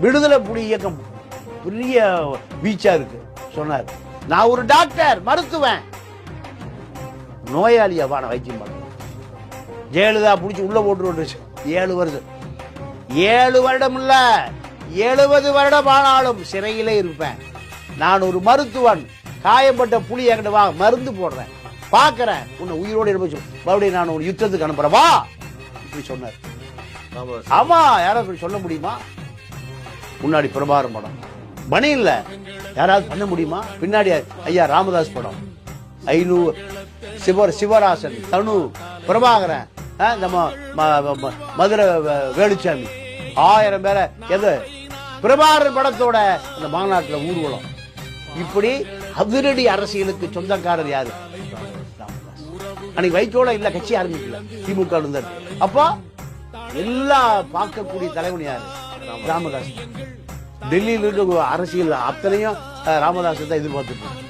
விடுதலை புலி இயக்கம் பெரிய வீச்சா இருக்கு சொன்னார். நான் ஒரு டாக்டர் மருத்துவன். நோயாளியா நான் வைத்தியம் பண்ண ஜெயலலிதா பிடிச்சி உள்ள போட்டு ஏழு வருஷம். ஏழு வருடம் இல்ல எழுபது வருடம் ஆனாலும் சிறையிலே இருப்பேன். நான் ஒரு மருத்துவன் காயப்பட்ட புலி என்கிட்ட வா மருந்து போடுறேன். பார்க்கறேன் உன்னை உயிரோடு இருப்ப சொல்லு. மறுபடியும் நான் ஒரு யுத்தத்துக்கு அனுப்புறேன். வா இப்படி சொன்னார். ஆமா இப்படி சொல்ல முடியுமா? முன்னாடி பிரபாரம் படம். பணி இல்லை. யாராவது பண்ண முடியுமா? பின்னாடி ஐயா ராமதாஸ் படம். ஐநூறு சிவர் சிவராசன் தனு பிரபாகரன் ஆ, ம- ம- மதுரை வேலுச்சாமி. ஆயிரம் பேரை எது? பிரபாகரன் படத்தோட அந்த மாநாட்டில் ஊர்வலம். இப்படி அதிரடி அரசியலுக்கு சொந்தக்காரர் யாரு? அன்னைக்கு வைக்கோல இல்ல கட்சி ஆரம்பிக்கல. திமுக இருந்தார் அப்போ எல்லா பார்க்கக்கூடிய தலைவன் யாரு? ராமதாஸ். டெல்லியில அரசியல் அத்தனையும் ராமதாஸ் தான் எதிர்பார்த்துருக்கோம்